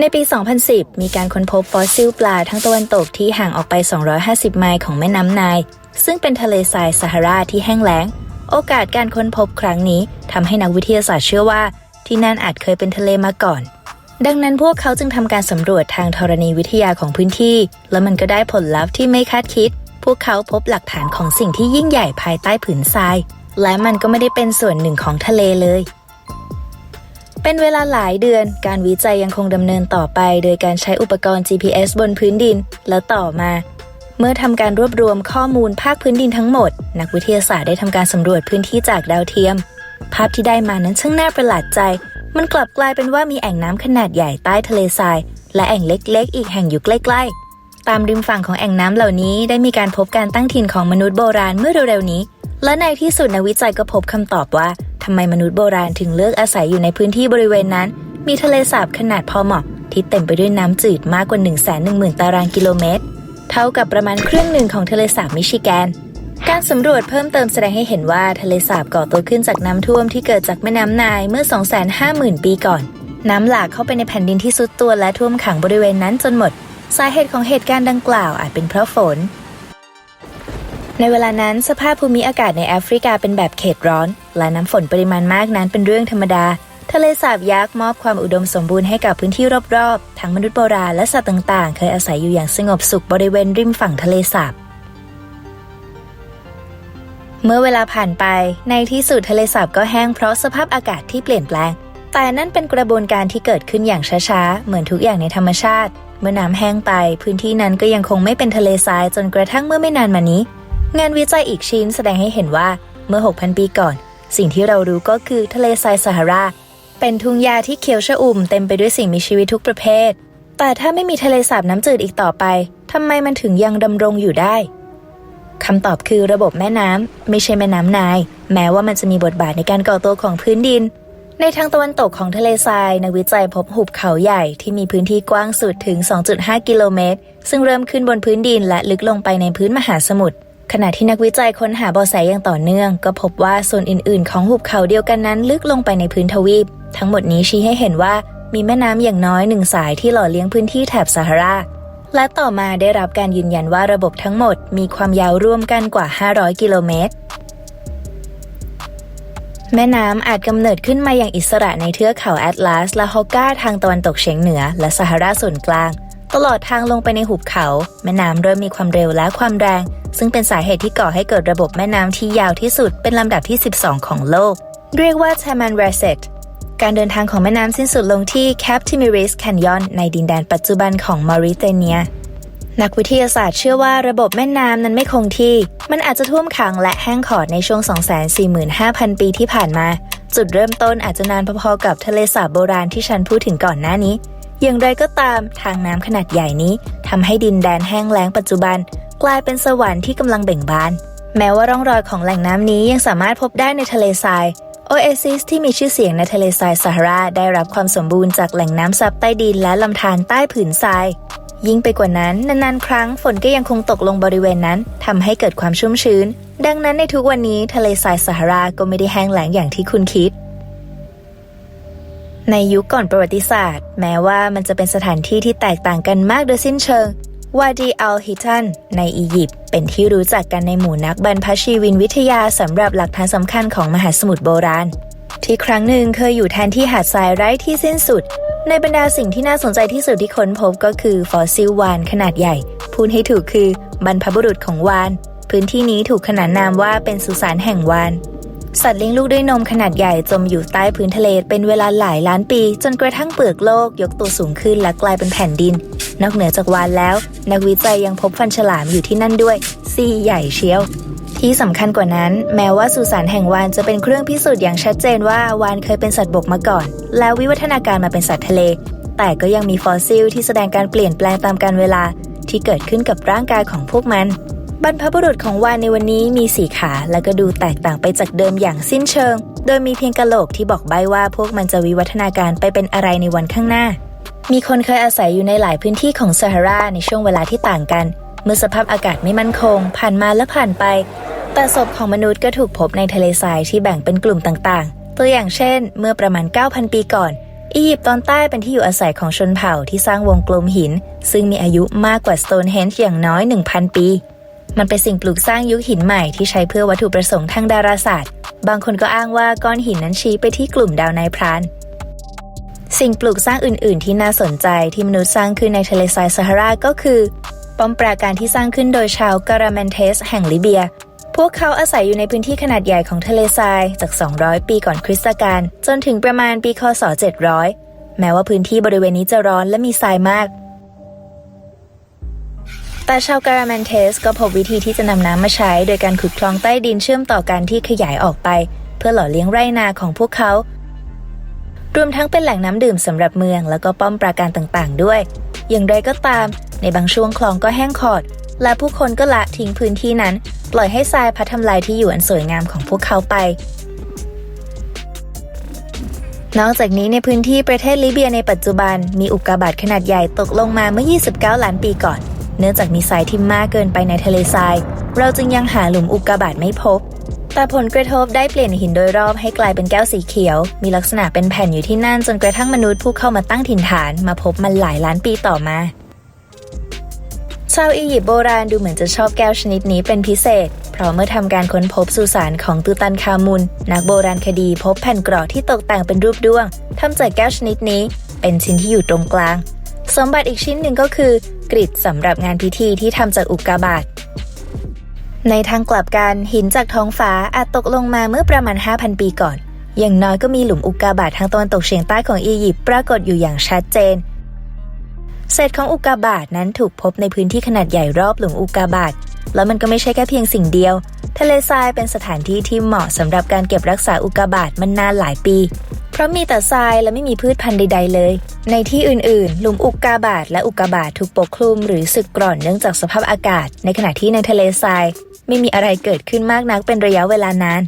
ในปี 2010 มีการค้นพบฟอสซิลปลาทั้งตะวันตกที่ห่างออกไป 250 ไมล์ของแม่น้ำไนาย ซึ่งเป็นทะเลทรายซาฮาราที่แห้งแล้ง โอกาสการค้นพบครั้งนี้ทำให้นักวิทยาศาสตร์เชื่อว่า ที่นั่นอาจเคยเป็นทะเลมาก่อน ดังนั้นพวกเขาจึงทำการสำรวจทางธรณีวิทยาของพื้นที่ และมันก็ได้ผลลัพธ์ที่ไม่คาดคิด พวกเขาพบหลักฐานของสิ่งที่ยิ่งใหญ่ภายใต้ผืนทราย และมันก็ไม่ได้เป็นส่วนหนึ่งของทะเลเลย เป็นเวลาหลายเดือน การวิจัยยังคงดำเนินต่อไป โดยการใช้อุปกรณ์ GPS บนพื้นดิน แล้วต่อมา เมื่อทำการรวบรวมข้อมูลภาคพื้นดินทั้งหมด นักวิทยาศาสตร์ได้ทำการสำรวจพื้นที่จากดาวเทียม ภาพที่ได้มานั้นช่างน่าประหลาดใจ มันกลับกลายเป็นว่ามีแอ่งน้ำขนาดใหญ่ใต้ทะเลทราย และแอ่งเล็กๆ อีกแห่งอยู่ใกล้ๆตามริมฝั่งของแอ่งน้ำเหล่านี้ได้มีการพบการตั้งถิ่นของมนุษย์โบราณเมื่อเร็วๆนี้ และในที่สุดนักวิจัยก็พบคำตอบว่า ทำไมมนุษย์โบราณถึงเลือกอาศัยอยู่ในพื้นที่บริเวณนั้น มีทะเลสาบขนาดพอเหมาะ ที่เต็มไปด้วยน้ำจืดมากกว่า 1 1 0 0 0 0 ตารางกิโลเมตร เท่ากับประมาณครึ่งหนึ่งของทะเลสาบมิชิแกน การสำรวจเพิ่มเติมแสดงให้เห็นว่าทะเลสาบก่อตัวขึ้นจากน้ำท่วมที่เกิดจากแม่น้ำนายเมื่อ 250,000 ปีก่อน น้ำหลากเข้าไปในแผ่นดินที่ซุดตัวและท่วมขังบริเวณนั้นจนหมด สาเหตุของเหตุการณ์ดังกล่าวอาจเป็นเพราะฝน ในเวลานั้นสภาพภูมิอากาศในแอฟริกาเป็นแบบเขตร้อน และน้ำฝนปริมาณมากนั้นเป็นเรื่องธรรมดา ทะเลสาบยักษ์มอบความอุดมสมบูรณ์ให้กับพื้นที่รอบๆ ทั้งมนุษย์โบราณและสัตว์ต่างๆ เคยอาศัยอยู่อย่างสงบสุขบริเวณริมฝั่งทะเลสาบเมื่อเวลาผ่านไป ในที่สุดทะเลสาบก็แห้งเพราะสภาพอากาศที่เปลี่ยนแปลง แต่นั่นเป็นกระบวนการที่เกิดขึ้นอย่างช้าๆ เหมือนทุกอย่างในธรรมชาติ เมื่อน้ำแห้งไป พื้นที่นั้นก็ยังคงไม่เป็นทะเลทรายจนกระทั่งเมื่อไม่นานมานี้ งานวิจัยอีกชิ้นแสดงให้เห็นว่าเมื่อ 6,000 ปีก่อน สิ่งที่เรารู้ก็คือทะเลทรายซาฮารา เป็นทุ่งหญ้าที่เขียวชอุ่มเต็มไปด้วยสิ่งมีชีวิตทุกประเภท แต่ถ้าไม่มีทะเลสาบน้ำจืดอีกต่อไปทำไมมันถึงยังดำรงอยู่ได้คำตอบคือระบบแม่น้ำไม่ใช่แม่น้ำนาย แม้ว่ามันจะมีบทบาทในการก่อตัวของพื้นดิน ในทางตะวันตกของทะเลทรายนักวิจัยพบหุบเขาใหญ่ที่มีพื้นที่กว้างสุดถึง 2.5 กิโลเมตร ซึ่งเริ่มขึ้นบนพื้นดินและลึกลงไปในพื้นมหาสมุทร ขณะที่นักวิจัยค้นหาเบาะแสอย่างต่อเนื่อง ก็พบว่าส่วนอื่น ๆ ของหุบเขาเดียวกันนั้นลึกลงไปในพื้นทวีป ทั้งหมดนี้ชี้ให้เห็นว่ามีแม่น้ำอย่างน้อยหนึ่งสายที่หล่อเลี้ยงพื้นที่แถบซาฮารา และต่อมาได้รับการยืนยันว่าระบบทั้งหมดมีความยาวร่วมกันกว่า 500 กิโลเมตร แม่น้ำอาจกำเนิดขึ้นมาอย่างอิสระในเทือกเขาแอตลาส และฮอกกาทางตะวันตกเฉียงเหนือ และซาฮาราส่วนกลาง ตลอดทางลงไปในหุบเขา แม่น้ำเริ่มมีความเร็วและความแรง ซึ่งเป็นสาเหตุที่ก่อให้เกิดระบบแม่น้ำที่ยาวที่สุดเป็นลำดับที่ 12 ของโลก เรียกว่า t a m a n r a s e t การเดินทางของแม่น้ำสิ้นสุดลงที่ Cap Timiris Canyon ในดินแดนปัจจุบันของมอริเตเนีย นักวิทยาศาสตร์เชื่อว่าระบบแม่น้ำนั้นไม่คงที่ มันอาจจะท่วมขังและแห้งขอดในช่วง 245,000 ปีที่ผ่านมา จุดเริ่มต้นอาจจะนานพอๆกับทะเลสาบโบราณที่ฉันพูดถึงก่อนหน้านี้ อย่างไรก็ตามทางน้ำขนาดใหญ่นี้ทำให้ดินแดนแห้งแล้งปัจจุบัน กลายเป็นสวรรค์ที่กำลังเบ่งบาน แม้ว่าร่องรอยของแหล่งน้ำนี้ยังสามารถพบได้ในทะเลทรายโอเอซิสที่มีชื่อเสียงในทะเลทรายซาฮาราได้รับความสมบูรณ์จากแหล่งน้ำซับใต้ดินและลำธารใต้ผืนทราย ยิ่งไปกว่านั้นนานๆ ครั้งฝนก็ยังคงตกลงบริเวณนั้นทำให้เกิดความชุ่มชื้น ดังนั้นในทุกวันนี้ทะเลทรายซาฮาราก็ไม่ได้แห้งแล้งอย่างที่คุณคิด ในยุคก่อนประวัติศาสตร์ แม้ว่ามันจะเป็นสถานที่ที่แตกต่างกันมากโดยสิ้นเชิงวาดีอัลฮิตันในอียิปต์เป็นที่รู้จักกันในหมู่นักบรรพชีวินวิทยาสำหรับหลักฐานสำคัญของมหาสมุทรโบราณ ที่ครั้งหนึ่งเคยอยู่แทนที่หาดทรายไร้ที่สิ้นสุด ในบรรดาสิ่งที่น่าสนใจที่สุดที่ค้นพบก็คือฟอสซิลวานขนาดใหญ่ พูดให้ถูกคือบรรพบุรุษของวาน พื้นที่นี้ถูกขนานนามว่าเป็นสุสานแห่งวาน สัตว์เลี้ยงลูกด้วยนมขนาดใหญ่จมอยู่ใต้พื้นทะเลเป็นเวลาหลายล้านปี จนกระทั่งเปลือกโลกยกตัวสูงขึ้นและกลายเป็นแผ่นดิน นอกเหนือจากวานแล้ว นักวิจัยยังพบฟันฉลามอยู่ที่นั่นด้วยซี่ใหญ่เชียว ที่สำคัญกว่านั้น แม้ว่าสุสานแห่งวานจะเป็นเครื่องพิสูจน์อย่างชัดเจนว่าวานเคยเป็นสัตว์บกมาก่อน แล้ววิวัฒนาการมาเป็นสัตว์ทะเล แต่ก็ยังมีฟอสซิลที่แสดงการเปลี่ยนแปลงตามกาลเวลาที่เกิดขึ้นกับร่างกายของพวกมัน บรรพบุรุษของวานในวันนี้มีสีขาและก็ดูแตกต่างไปจากเดิมอย่างสิ้นเชิง โดยมีเพียงกะโหลกที่บอกใบ้ว่าพวกมันจะวิวัฒนาการไปเป็นอะไรในวันข้างหน้า มีคนเคยอาศัยอยู่ในหลายพื้นที่ของซาฮาราในช่วงเวลาที่ต่างกัน เมื่อสภาพอากาศไม่มั่นคง ผ่านมาและผ่านไป แต่ศพของมนุษย์ก็ถูกพบในทะเลทรายที่แบ่งเป็นกลุ่มต่างๆ ตัวอย่างเช่น เมื่อประมาณ 9,000 ปีก่อนอียิปต์ตอนใต้เป็นที่อยู่อาศัยของชนเผ่าที่สร้างวงกลมหิน ซึ่งมีอายุมากกว่าสโตนเฮนจ์อย่างน้อย 1,000 ปี มันเป็นสิ่งปลูกสร้างยุคหินใหม่ที่ใช้เพื่อวัตถุประสงค์ทางดาราศาสตร์ บางคนก็อ้างว่าก้อนหินนั้นชี้ไปที่กลุ่มดาวนายพราน สิ่งปลูกสร้างอื่น ๆ ที่น่าสนใจที่มนุษย์สร้างขึ้นในทะเลทรายซาฮาราก็คือ ป้อมปราการที่สร้างขึ้นโดยชาวการาเมนเทส แห่งลิเบีย พวกเขาอาศัยอยู่ในพื้นที่ขนาดใหญ่ของทะเลทรายจาก 200 ปีก่อนคริสตกาลจนถึงประมาณปีคศ 700 แม้ว่าพื้นที่บริเวณนี้จะร้อนและมีทรายมาก แต่ชาวการาเมนเทสก็พบวิธีที่จะนำน้ำมาใช้ โดยการขุดคลองใต้ดินเชื่อมต่อกันที่ขยายออกไป เพื่อหล่อเลี้ยงไร่นาของพวกเขา รวมทั้งเป็นแหล่งน้ำดื่มสำหรับเมืองแล้วก็ป้อมปราการต่างๆ ด้วย อย่างไรก็ตาม ในบางช่วงคลองก็แห้งขอด และผู้คนก็ละทิ้งพื้นที่นั้น ปล่อยให้ทรายพัดทำลายที่อยู่อันสวยงามของพวกเขาไปนอกจากนี้ในพื้นที่ประเทศลิเบียในปัจจุบัน มีอุกกาบาตขนาดใหญ่ตกลงมาเมื่อ 29 ล้านปีก่อน เนื่องจากมีทรายที่มากเกินไปในทะเลทราย เราจึงยังหาหลุมอุกกาบาตไม่พบ แต่ผลกระทบได้เปลี่ยนหินโดยรอบให้กลายเป็นแก้วสีเขียว มีลักษณะเป็นแผ่นอยู่ที่นั่นจนกระทั่งมนุษย์ผู้เข้ามาตั้งถิ่นฐานมาพบมันหลายล้านปีต่อมาชาวอียิปต์โบราณดูเหมือนจะชอบแก้วชนิดนี้เป็นพิเศษ เพราะเมื่อทำการค้นพบสุสานของตูตันคามุน นักโบราณคดีพบแผ่นกรอกที่ตกแต่งเป็นรูปด้วงทำจากแก้วชนิดนี้ เป็นชิ้นที่อยู่ตรงกลาง สมบัติอีกชิ้นหนึ่งก็คือกริดสำหรับงานพิธีที่ทำจากอุกกาบาตในทางกลับกันหินจากท้องฟ้าอาจตกลงมาเมื่อประมาณ 5,000 ปีก่อน อย่างน้อยก็มีหลุมอุกกาบาตทางตะวันตกเฉียงใต้ของอียิปต์ปรากฏอยู่อย่างชัดเจน เศษของอุกกาบาตนั้นถูกพบในพื้นที่ขนาดใหญ่รอบหลุมอุกกาบาตแล้วมันก็ไม่ใช่แค่เพียงสิ่งเดียว ทะเลทรายเป็นสถานที่ที่เหมาะสำหรับการเก็บรักษาอุกกาบาตมันนานหลายปี เพราะมีแต่ทรายและไม่มีพืชพันธุ์ใด ๆ เลย ในที่อื่นๆ หลุมอุกกาบาตและอุกกาบาตถูกปกคลุมหรือสึกกร่อนเนื่องจากสภาพอากาศ ในขณะที่ในทะเลทราย ไม่มีอะไรเกิดขึ้นมากนักเป็นระยะเวลานาน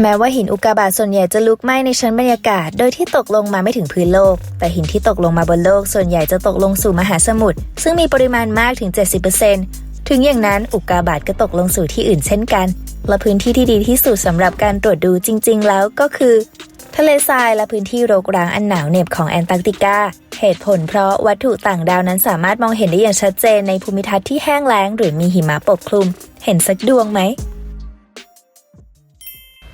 แม้ว่าหินอุกกาบาตส่วนใหญ่จะลุกไหม้ในชั้นบรรยากาศ โดยที่ตกลงมาไม่ถึงพื้นโลก แต่หินที่ตกลงมาบนโลกส่วนใหญ่จะตกลงสู่มหาสมุทรซึ่งมีปริมาณมากถึง 70%ถึงอย่างนั้นอุกกาบาตก็ตกลงสู่ที่อื่นเช่นกัน และพื้นที่ที่ดีที่สุดสำหรับการตรวจดูจริง ๆ แล้วก็คือ ทะเลทรายและพื้นที่รกร้างอันหนาวเหน็บของแอนตาร์กติกา เหตุผลเพราะวัตถุต่างดาวนั้นสามารถมองเห็นได้อย่างชัดเจนในภูมิทัศน์ที่แห้งแล้ง หรือมีหิมะปกคลุม เห็นสักดวงไหม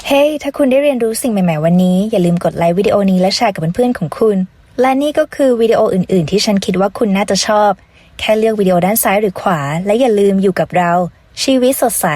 เฮ้ hey, ถ้าคุณได้เรียนรู้สิ่งใหม่ ๆ วันนี้ อย่าลืมกดไลค์วิดีโอนี้และแชร์กับเพื่อนๆของคุณ และนี่ก็คือวิดีโออื่น ๆ ที่ฉันคิดว่าคุณน่าจะชอบ แค่เลือกวิดีโอด้านซ้ายหรือขวา และอย่าลืมอยู่กับเรา ชีวิตสดใส